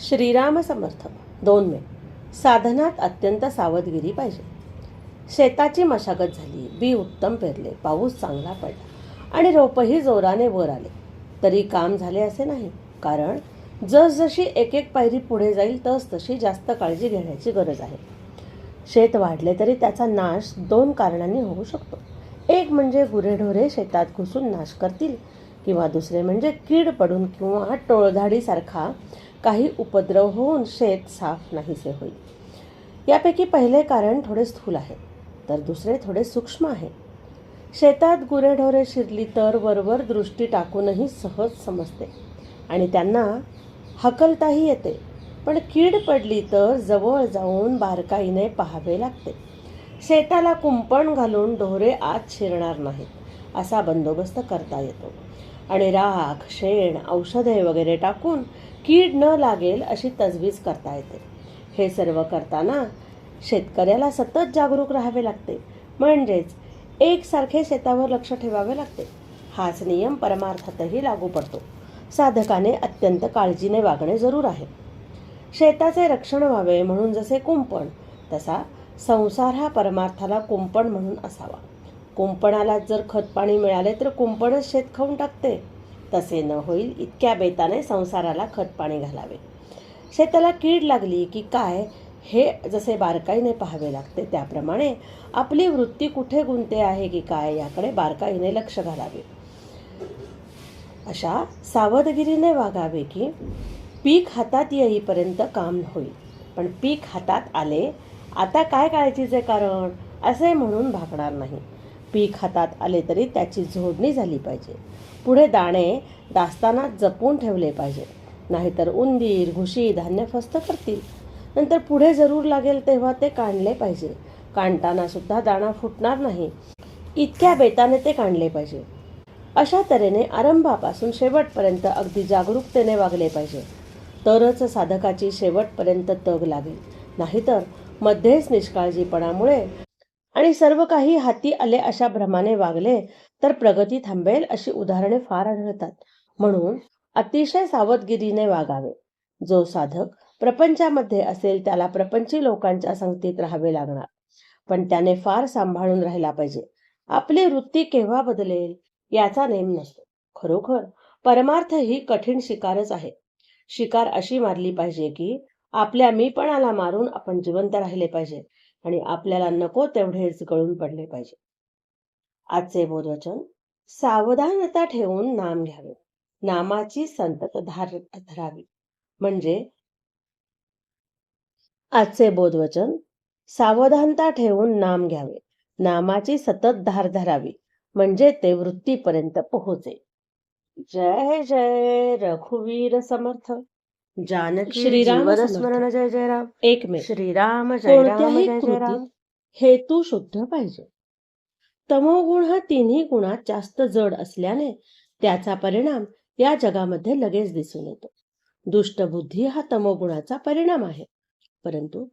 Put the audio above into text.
श्रीराम समर्थ दोन मे. साधनात अत्यंत सावधगिरी पाहिजे. शेताची मशागत झाली बी उत्तम पेरले पाऊस चांगला पडला आणि रोपही जोराने वर आले. तरी काम झाले असे नाही कारण जसजशी एक एक पायरी पुढे जाईल तस तशी जास्त काळजी घेण्याची गरज आहे. शेत वाढले तरी त्याचा नाश दोन कारणांनी होऊ शकतो. एक म्हणजे गुरेढोरे शेतात घुसून नाश करतील किंवा दुसरे म्हणजे कीड पडून किंवा टोळधाडीसारखा काही उपद्रव होऊन शेत साफ नाहीसे होईल. यापैकी पहिले कारण थोडे स्थूल आहे तर दुसरे थोडे सूक्ष्म आहे. शेतात गुरेढोरे शिरली तर वरवर दृष्टी टाकूनही सहज समजते आणि त्यांना हकलताही येते. पण कीड पडली तर जवळ जाऊन बारकाईने पाहावे लागते. शेताला कुंपण घालून ढोरे आत शिरणार नाहीत असा बंदोबस्त करता येतो. आणि राख शेण औषधे वगैरे टाकून कीड न लागेल अशी तजवीज करता येते. हे सर्व करताना शेतकऱ्याला सतत जागरूक राहावे लागते. म्हणजेच एकसारखे शेतावर लक्ष ठेवावे लागते. हाच नियम परमार्थातही लागू पडतो. साधकाने अत्यंत काळजीने वागणे जरूर आहे. शेताचे रक्षण व्हावे म्हणून जसे कुंपण तसा संसार हा परमार्थाला कुंपण म्हणून असावा. कुंपणाला जर खतपाणी मिळाले तर कुंपणच शेत खाऊन टाकते. तसे न होईल इतक्या बेताने संसाराला खतपाणी घालावे. शेताला कीड लागली की काय हे जसे बारकाईने पाहावे लागते त्याप्रमाणे आपली वृत्ती कुठे गुंते आहे की काय याकडे बारकाईने लक्ष घालावे. अशा सावधगिरीने वागावे की पीक हातात येईपर्यंत काम होईल. पण पीक हातात आले आता काय काळजीचे कारण? असे म्हणून भागणार नाही. पीक हातात आले तरी त्याची झोडणी झाली पाहिजे. पुढे दाणे दास्तानात जपून ठेवले पाहिजे. नाहीतर उंदीर घुशी धान्य फस्त करतील. नंतर पुढे जरूर लागेल तेव्हा ते काढले पाहिजे. काढताना सुद्धा दाणा फुटणार नाही. इतक्या बेताने ते काढले पाहिजे. अशा तऱ्हेने आरंभापासून शेवटपर्यंत अगदी जागरूकतेने वागले पाहिजे. तरच साधकाची शेवटपर्यंत तग लागेल. नाहीतर मध्येच निष्काळजीपणामुळे आणि सर्व काही हाती आले अशा भ्रमाने वागले तर प्रगती थांबेल अशी उदाहरणे फार आढळतात. म्हणून अतिशय सावधगिरीने वागावे. जो साधक प्रपंचामध्ये असेल त्याला प्रपंची लोकांच्या संगतीत राहावे लागणार. पण त्याने फार सांभाळून राहिला पाहिजे. आपली वृत्ती केव्हा बदलेल याचा नेम नसतो. खरोखर परमार्थ ही कठीण शिकारच आहे. शिकार अशी मारली पाहिजे की आपल्या मीपणाला मारून आपण जिवंत राहिले पाहिजे. आणि आपल्याला नको तेवढेच गळून पडले पाहिजे. आजचे बोधवचन सावधानता ठेवून नाम घ्यावे. नामाची संतत धार धरावी. म्हणजे आजचे बोधवचन सावधानता ठेवून नाम घ्यावे. नामाची सतत धार धरावी. म्हणजे ते वृत्तीपर्यंत पोहोचे. जय जय रघुवीर समर्थ. जानकी श्रीराम. स्मरण जय जय राम एक मे श्रीराम जय राम हेतू शुद्ध पाहिजे. तमोगुण हा तिन्ही गुणात जास्त जड असल्याने त्याचा परिणाम या जगामध्ये लगेच दिसून येतो. दुष्टबुद्धी हा तमोगुणाचा परिणाम आहे. परंतु